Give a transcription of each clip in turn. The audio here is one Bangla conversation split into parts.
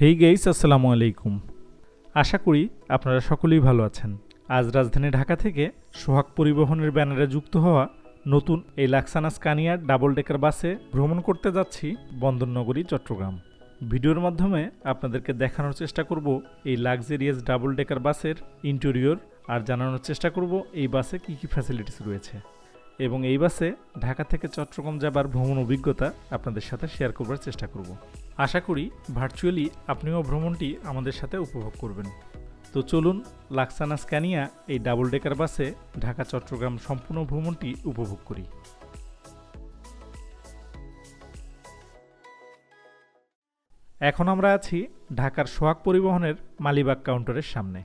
হেই গেইস আসসালামু আলাইকুম। আশা করি আপনারা সকলেই ভালো আছেন। আজ রাজধানী ঢাকা থেকে সোহাগ পরিবহনের ব্যানারে যুক্ত হওয়া নতুন এই লাক্সানা স্কানিয়ার ডাবল ডেকার বাসে ভ্রমণ করতে যাচ্ছি বন্দরনগরী, চট্টগ্রাম। ভিডিওর মাধ্যমে আপনাদেরকে দেখানোর চেষ্টা করব এই লাক্সারিয়াস ডাবল ডেকার বাসের ইন্টেরিয়র আর জানানোর চেষ্টা করব এই বাসে কী কী ফ্যাসিলিটিস রয়েছে। এবং এই বাসে ঢাকা থেকে চট্টগ্রাম যাবার ভ্রমণ অভিজ্ঞতা আপনাদের সাথে শেয়ার করবার চেষ্টা করব। আশা করি ভার্চুয়ালি আপনিও ভ্রমণটি আমাদের সাথে উপভোগ করবেন। তো চলুন লাক্সানা স্ক্যানিয়া এই ডাবল ডেকার বাসে ঢাকা, চট্টগ্রাম সম্পূর্ণ ভ্রমণটি উপভোগ করি। এখন আমরা আছি ঢাকার সোহাগ পরিবহনের মালিবাগ কাউন্টারের সামনে।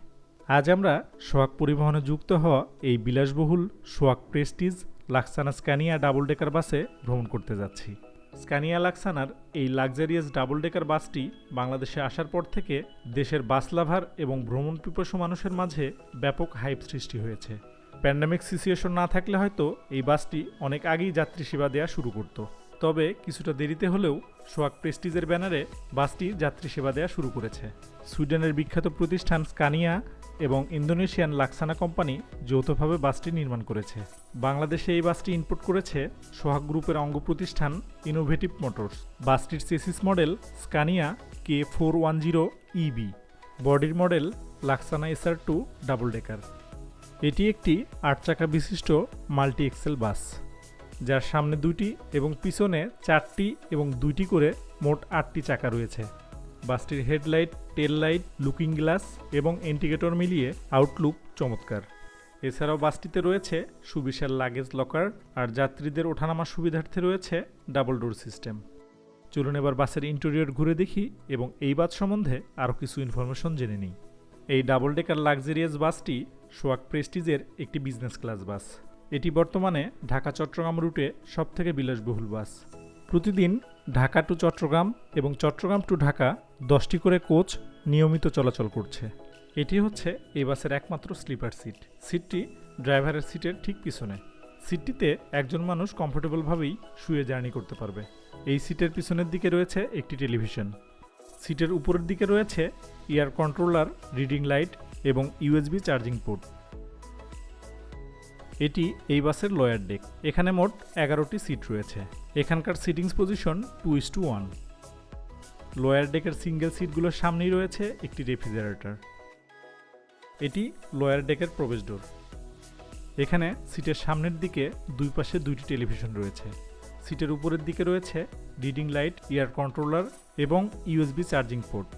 আজ আমরা সোহাগ পরিবহনে যুক্ত হওয়া এই বিলাসবহুল সোহাগ প্রেস্টিজ লাক্সানা স্ক্যানিয়া ডাবল ডেকার বাসে ভ্রমণ করতে যাচ্ছি। স্ক্যানিয়া লাক্সানার এই লাক্সারিয়াস ডাবল ডেকার বাসটি বাংলাদেশে আসার পর থেকে দেশের বাস লাভার এবং ভ্রমণ পিপাসু মানুষের মাঝে ব্যাপক হাইপ সৃষ্টি হয়েছে। প্যান্ডামিক সিচুয়েশন না থাকলে হয়তো এই বাসটি অনেক আগেই যাত্রী সেবা দেওয়া শুরু করত। তবে কিছুটা দেরিতে হলেও সোয়াক প্রেস্টিজের ব্যানারে বাসটি যাত্রী সেবা দেওয়া শুরু করেছে। সুইডেনের বিখ্যাত প্রতিষ্ঠান স্কানিয়া এবং ইন্দোনেশিয়ান লাক্সানা কোম্পানি যৌথভাবে বাসটি নির্মাণ করেছে। বাংলাদেশে এই বাসটি ইনপুট করেছে সোহাগ গ্রুপের অঙ্গ প্রতিষ্ঠান Innovative Motors বাসটির chassis model Scania K four one zero EB বডির মডেল লাক্সানা এসআর টু ডাবল ডেকার এটি একটি আট চাকা বিশিষ্ট মাল্টি এক্সেল বাস। যার সামনে দুইটি এবং পিছনে চারটি এবং দুইটি করে মোট আটটি চাকা রয়েছে। বাসটির headlight tail light looking glass এবং ইন্ডিকেটর মিলিয়ে আউটলুক চমৎকার। এছাড়াও বাসটিতে রয়েছে সুবিশাল লাগেজ লকার আর যাত্রীদের ওঠানামার সুবিধার্থে রয়েছে ডাবল ডোর সিস্টেম। চলুন এবার বাসের ইন্টেরিয়র ঘুরে দেখি এবং এই বাস সম্বন্ধে আরও কিছু ইনফরমেশন জেনে নিই। এই ডাবল ডেকার লাক্সারিয়াস বাসটি সোয়াক প্রেস্টিজের একটি বিজনেস ক্লাস বাস। এটি বর্তমানে ঢাকা চট্টগ্রাম রুটে সবথেকে বিলাসবহুল বাস। প্রতিদিন ঢাকা টু চট্টগ্রাম এবং চট্টগ্রাম টু ঢাকা দশটি করে কোচ নিয়মিত চলাচল করছে। এটি হচ্ছে এই বাসের একমাত্র স্লিপার সিট। সিটটি ড্রাইভারের সিটের ঠিক পিছনে। সিটটিতে একজন মানুষ কমফোর্টেবলভাবেই শুয়ে জার্নি করতে পারবে। এই সিটের পিছনের দিকে রয়েছে একটি টেলিভিশন। সিটের উপরের দিকে রয়েছে এয়ার কন্ট্রোলার, রিডিং লাইট এবং ইউএসবি চার্জিং পোর্ট। এটি এই বাসের লয়ার ডেক এখানে মোট এগারোটি সিট রয়েছে। এখানকার seatings position two is two one lower ডেকের single সিটগুলোর সামনেই রয়েছে একটি রেফ্রিজারেটর এটি লোয়ার ডেকের প্রবেশ ডোর এখানে সিটের সামনের দিকে দুই পাশে দুইটি টেলিভিশন রয়েছে। সিটের উপরের দিকে রয়েছে রিডিং লাইট এয়ার কন্ট্রোলার এবং ইউএসবি চার্জিং পোর্ট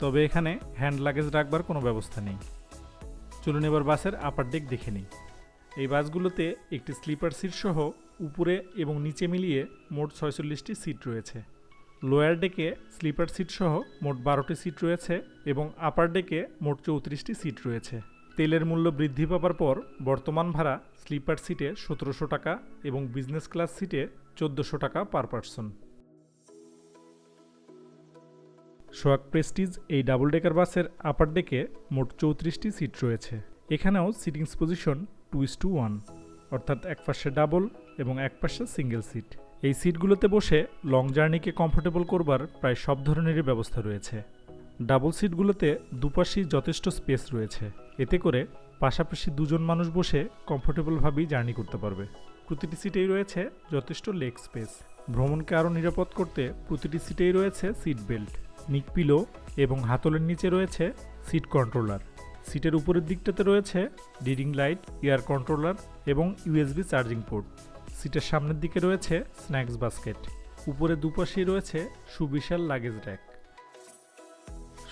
তবে এখানে হ্যান্ড লাগেজ রাখবার কোনো ব্যবস্থা নেই। চলুন এবার বাসের আপার ডেক দেখে নিই। এই বাসগুলোতে একটি স্লিপার সিট সহ উপরে এবং নিচে মিলিয়ে মোট ছয়চল্লিশটি সিট রয়েছে। লোয়ার ডেকে স্লিপার সিট সহ মোট বারোটি সিট রয়েছে এবং আপার ডেকে মোট চৌত্রিশটি সিট রয়েছে। তেলের মূল্য বৃদ্ধি পাবার পর বর্তমান ভাড়া স্লিপার সিটে সতেরোশো টাকা এবং বিজনেস ক্লাস সিটে চোদ্দোশো টাকা পার পার্সন। সোয়াক প্রেস্টিজ এই ডাবল ডেকার বাসের আপার ডেকে মোট চৌত্রিশটি সিট রয়েছে। এখানেও seatings position two is two one, অর্থাৎ এক পাশে ডাবল এবং এক পাশে সিঙ্গেল সিট। এই সিটগুলোতে বসে লং জার্নিকে কমফোর্টেবল করবার প্রায় সব ধরনেরই ব্যবস্থা রয়েছে। ডাবল সিটগুলোতে দুপাশেই যথেষ্ট স্পেস রয়েছে। এতে করে পাশাপাশি দুজন মানুষ বসে কমফোর্টেবলভাবেই জার্নি করতে পারবে। প্রতিটি সিটেই রয়েছে যথেষ্ট লেগ স্পেস। ভ্রমণকে আরও নিরাপদ করতে প্রতিটি সিটেই রয়েছে সিট বেল্ট নিকপিলো এবং হাতলের নিচে রয়েছে সিট কন্ট্রোলার। সিটের উপরের দিকটাতে রয়েছে রিডিং লাইট এয়ার কন্ট্রোলার এবং ইউএসবি চার্জিং পোর্ট সিটের সামনের দিকে রয়েছে স্ন্যাক্স বাস্কেট উপরে দুপাশেই রয়েছে সুবিশাল লাগেজ র্যাক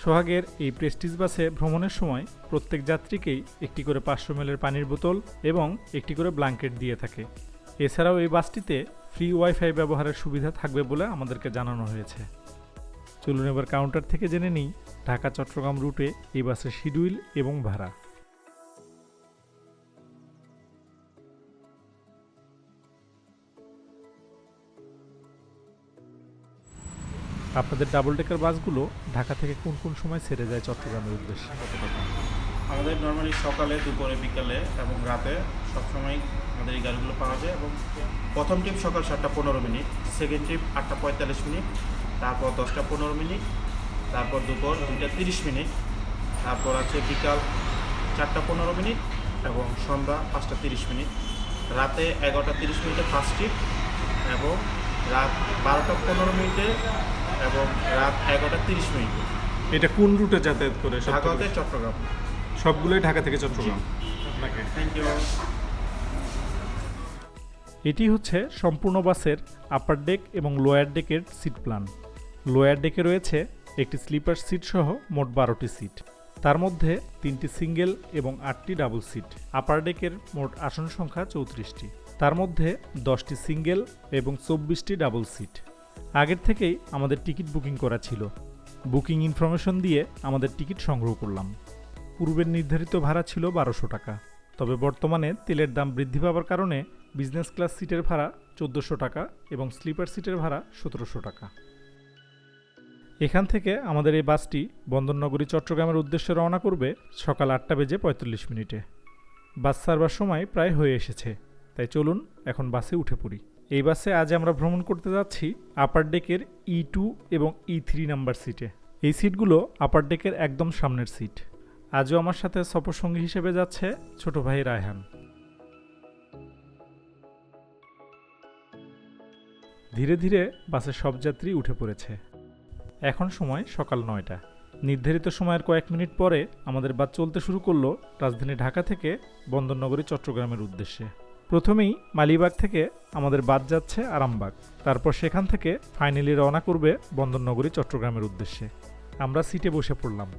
সোহাগের এই প্রেস্টিজ বাসে ভ্রমণের সময় প্রত্যেক যাত্রীকেই একটি করে পাঁচশো মেলের পানির বোতল এবং একটি করে ব্ল্যাঙ্কেট দিয়ে থাকে। এছাড়াও এই বাসটিতে ফ্রি ওয়াইফাই ব্যবহারের সুবিধা থাকবে বলে আমাদেরকে জানানো হয়েছে। চলুন এবার কাউন্টার থেকে জেনে নিই ঢাকা, চট্টগ্রাম রুটে এই বাসের শিডিউল এবং ভাড়া। আপনাদের ডাবল ডেকার বাসগুলো ঢাকা থেকে কোন কোন সময় ছেড়ে যায় চট্টগ্রামের উদ্দেশ্যে? আমাদের নর্মালি সকালে, দুপুরে, বিকালে এবং রাতে সবসময় আমাদের এই গাড়িগুলো পাওয়া যায় এবং প্রথম ট্রিপ সকাল সাতটা পনেরো মিনিট সেকেন্ড ট্রিপ আটটা পঁয়তাল্লিশ মিনিট তারপর দশটা পনেরো মিনিট তারপর দুপুর দুইটা তিরিশ মিনিট তারপর আছে বিকাল চারটা পনেরো মিনিট এবং সন্ধ্যা পাঁচটা তিরিশ মিনিট। রাতে এগারোটা তিরিশ মিনিটে ফার্স্ট শিফট এবং রাত বারোটা পনেরো মিনিটে এবং রাত এগারোটা তিরিশ মিনিটে। এটা কোন রুটে যাতায়াত করে সব ঢাকা থেকে? চট্টগ্রাম। সবগুলোই ঢাকা থেকে চট্টগ্রাম? আপনাকে থ্যাংক ইউ এটি হচ্ছে সম্পূর্ণ বাসের আপার ডেক এবং লোয়ার ডেকের সিট প্ল্যান লোয়ার ডেকে রয়েছে একটি স্লিপার সিট সহ মোট বারোটি সিট। তার মধ্যে তিনটি সিঙ্গেল এবং আটটি ডাবল সিট। আপার ডেকের মোট আসন সংখ্যা চৌত্রিশটি। তার মধ্যে দশটি সিঙ্গেল এবং চব্বিশটি ডাবল সিট। আগের থেকেই আমাদের টিকিট বুকিং করা ছিল। বুকিং ইনফরমেশন দিয়ে আমাদের টিকিট সংগ্রহ করলাম। পূর্বের নির্ধারিত ভাড়া ছিল বারোশো টাকা। তবে বর্তমানে তেলের দাম বৃদ্ধি পাওয়ার কারণে বিজনেস ক্লাস সিটের ভাড়া চোদ্দোশো টাকা এবং স্লিপার সিটের ভাড়া সতেরোশো টাকা। এখান থেকে আমাদের এই বাসটি বন্দরনগরী চট্টগ্রামের উদ্দেশ্যে রওনা করবে সকাল আটটা বেজে পঁয়তাল্লিশ মিনিটে। বাস ছাড়বার সময় প্রায় হয়ে এসেছে, তাই চলুন এখন বাসে উঠে পড়ি। এই বাসে আজ আমরা ভ্রমণ করতে যাচ্ছি আপার ডেকের ই টু এবং ই থ্রি নাম্বার সিটে। এই সিটগুলো আপার ডেকের একদম সামনের সিট। আজও আমার সাথে সফরসঙ্গী হিসেবে যাচ্ছে ছোট ভাই রায়হান। ধীরে ধীরে বাসের সব যাত্রী উঠে পড়েছে। এখন সময় সকাল নয়টা। নির্ধারিত সময়ের কয়েক মিনিট পরে আমাদের বাস চলতে শুরু করল রাজধানী ঢাকা থেকে বন্দরনগরী, চট্টগ্রামের উদ্দেশ্যে। প্রথমেই মালিবাগ থেকে আমাদের বাস যাচ্ছে আরামবাগ। তারপর সেখান থেকে ফাইনালি রওনা করবে বন্দরনগরী, চট্টগ্রামের উদ্দেশ্যে। আমরা সিটে বসে পড়লাম।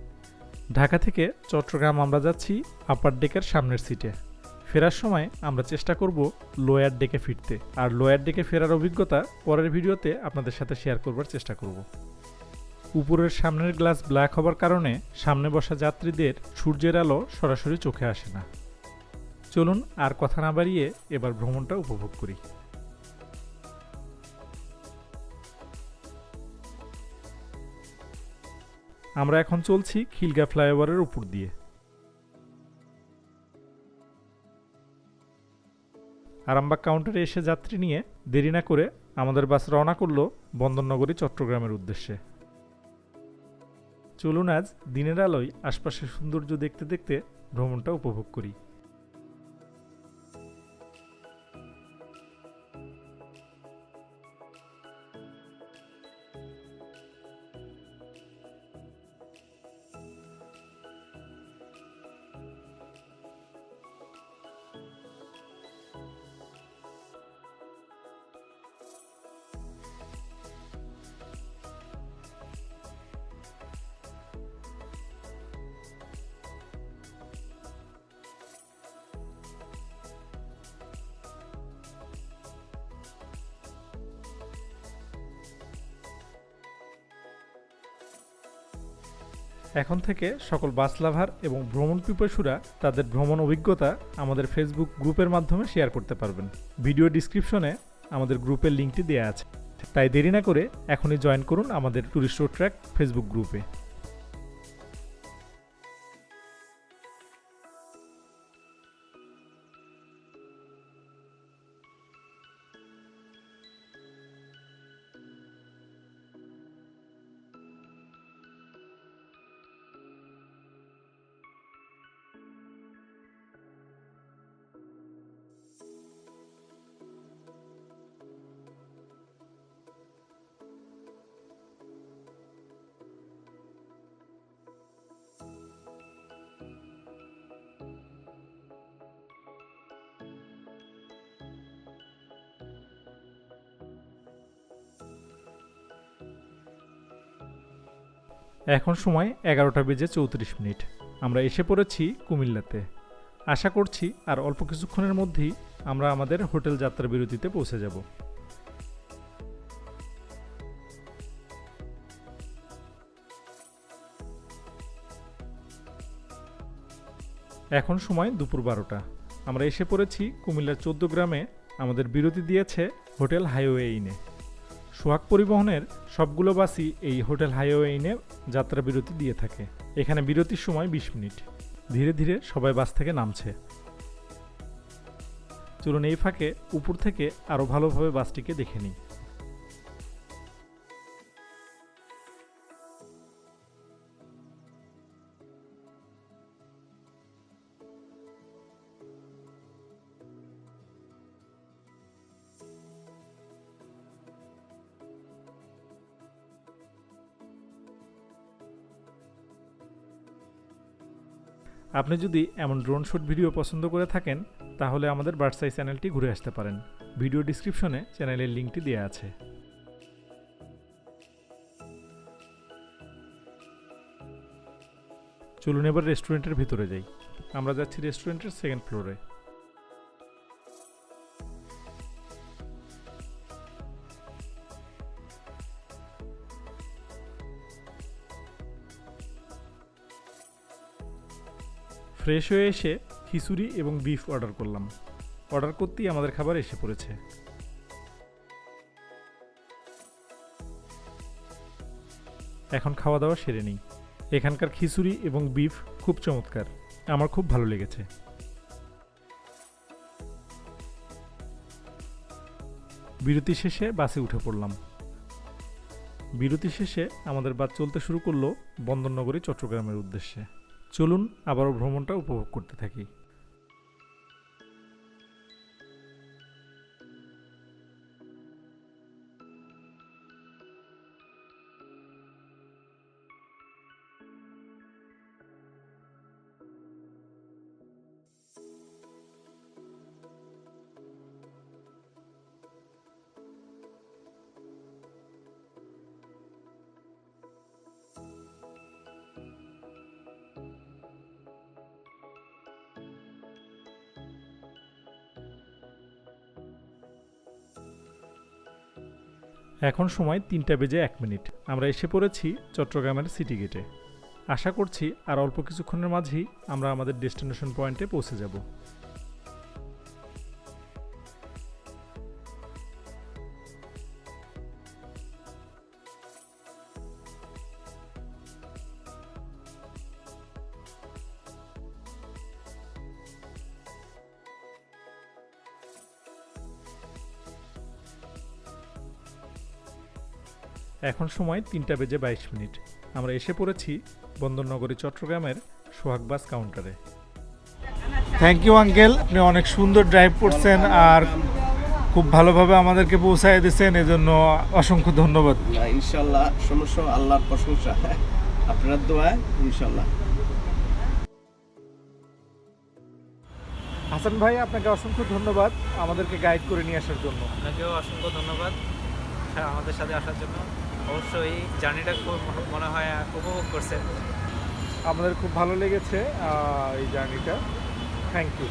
ঢাকা থেকে চট্টগ্রাম আমরা যাচ্ছি আপার ডেকের সামনের সিটে। ফেরার সময় আমরা চেষ্টা করব লোয়ার ডেকে ফিরতে। আর লোয়ার ডেকে ফেরার অভিজ্ঞতা পরের ভিডিওতে আপনাদের সাথে শেয়ার করবার চেষ্টা করব। উপরের সামনের গ্লাস ব্ল্যাক হবার কারণে সামনে বসা যাত্রীদের সূর্যের আলো সরাসরি চোখে আসে না। চলুন আর কথা না বাড়িয়ে এবার ভ্রমণটা উপভোগ করি। আমরা এখন চলছি খিলগা ফ্লাইওভারের উপর দিয়ে। আরামবাগ কাউন্টারে এসে যাত্রী নিয়ে দেরি না করে আমাদের বাস রওনা করল বন্দরনগরী চট্টগ্রামের উদ্দেশ্যে। চলুন আজ দিনের আলোয় আশপাশের সৌন্দর্য দেখতে দেখতে ভ্রমণটা উপভোগ করি। এখন থেকে সকল বাস লাভার এবং ভ্রমণ পিপাসুরা তাদের ভ্রমণ অভিজ্ঞতা আমাদের ফেসবুক গ্রুপের মাধ্যমে শেয়ার করতে পারবেন। ভিডিও ডিসক্রিপশনে আমাদের গ্রুপের লিঙ্কটি দেওয়া আছে। তাই দেরি না করে এখনই জয়েন করুন আমাদের ট্যুরিস্ট ট্র্যাক ফেসবুক গ্রুপে এখন সময় এগারোটা বেজে চৌত্রিশ মিনিট। আমরা এসে পড়েছি কুমিল্লাতে। আশা করছি আর অল্প কিছুক্ষণের মধ্যেই আমরা আমাদের হোটেল যাত্রা বিরতিতে পৌঁছে যাব। এখন সময় দুপুর বারোটা। আমরা এসে পড়েছি কুমিল্লার চোদ্দ গ্রামে। আমাদের বিরতি দিয়েছে হোটেল হাইওয়ে ইনে। সোহাগ পরিবহনের সবগুলো বাসই এই হোটেল হাইওয়ে ইনে যাত্রা বিরতি দিয়ে থাকে। এখানে বিরতির সময় বিশ মিনিট। ধীরে ধীরে সবাই বাস থেকে নামছে। চলুন এই ফাঁকে উপর থেকে আরও ভালোভাবে বাসটিকে দেখে নিই। আপনি যদি এমন ড্রোন শুট ভিডিও পছন্দ করে থাকেন, তাহলে আমাদের বার্সাই চ্যানেলটি ঘুরে আসতে পারেন। ভিডিও ডিসক্রিপশনে চ্যানেলের লিঙ্কটি দেওয়া আছে। চলুন এবার রেস্টুরেন্টের ভিতরে যাই। আমরা যাচ্ছি রেস্টুরেন্টের সেকেন্ড ফ্লোরে। ফ্রেশ হয়ে এসে খিচুড়ি এবং বিফ অর্ডার করলাম। অর্ডার করতেই আমাদের খাবার এসে পড়েছে। এখন খাওয়া দাওয়া সেরে নিই। এখানকার খিচুড়ি এবং বিফ খুব চমৎকার। আমার খুব ভালো লেগেছে। বিরতি শেষে বাসে উঠে পড়লাম। বিরতি শেষে আমাদের বাস চলতে শুরু করল বন্দরনগরী, চট্টগ্রামের উদ্দেশ্যে। চলুন আবারও ভ্রমণটা উপভোগ করতে থাকি। এখন সময় তিনটা বেজে এক মিনিট। আমরা এসে পড়েছি চট্টগ্রামের সিটি গেটে। আশা করছি আর অল্প কিছুক্ষণের মাঝেই আমরা আমাদের ডেস্টিনেশন পয়েন্টে পৌঁছে যাব। এখন সময় তিনটা বেজে বাইশ মিনিট। আমরা এসে পড়েছি বন্দরনগরী চট্টগ্রামের সোহাগ বাস কাউন্টারে। থ্যাংক ইউ আঙ্কেল আপনি অনেক সুন্দর ড্রাইভ করছেন আর খুব ভালোভাবে আমাদেরকে পৌঁছায় দিয়েছেন এজন্য অসংখ্য ধন্যবাদ। ইনশাল্লাহ সমস্যা আল্লাহর প্রশংসা। আপনার দোয়ায় ইনশাল্লাহ। হাসান ভাই আপনাকে অসংখ্য ধন্যবাদ আমাদেরকে গাইড করে নিয়ে আসার জন্য। আপনাকেও অসংখ্য ধন্যবাদ হ্যাঁ, আমাদের সাথে আসার জন্য। অবশ্যই জার্নিটা খুব মনে হয় উপভোগ করছেন আমাদের খুব ভালো লেগেছে এই জার্নিটা। থ্যাংক ইউ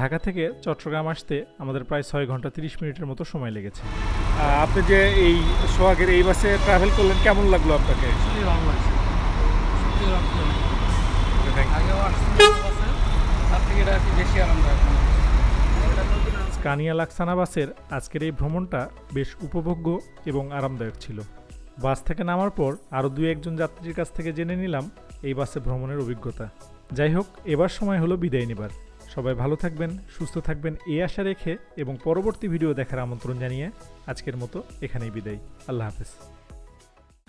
ঢাকা থেকে চট্টগ্রাম আসতে আমাদের প্রায় ছয় ঘণ্টা তিরিশ মিনিটের মতো সময় লেগেছে। আপনি যে এই সোহাগের এই বাসে ট্রাভেল করলেন কেমন লাগল আপনাকে। আগেও আসছি বাসে, তার থেকে এটা আর কি বেশি আরামদায়ক হচ্ছে। স্কানিয়া লাক্সানা বাসের আজকের এই ভ্রমণটা বেশ উপভোগ্য এবং আরামদায়ক ছিল। বাস থেকে নামার পর আরও দু একজন যাত্রীর কাছ থেকে জেনে নিলাম এই বাসে ভ্রমণের অভিজ্ঞতা। যাই হোক, এবার সময় হলো বিদায় নেবার। সবাই ভালো থাকবেন, সুস্থ থাকবেন এই আশা রেখে এবং পরবর্তী ভিডিও দেখার আমন্ত্রণ জানিয়ে আজকের মতো এখানেই বিদায়। আল্লাহ হাফেজ।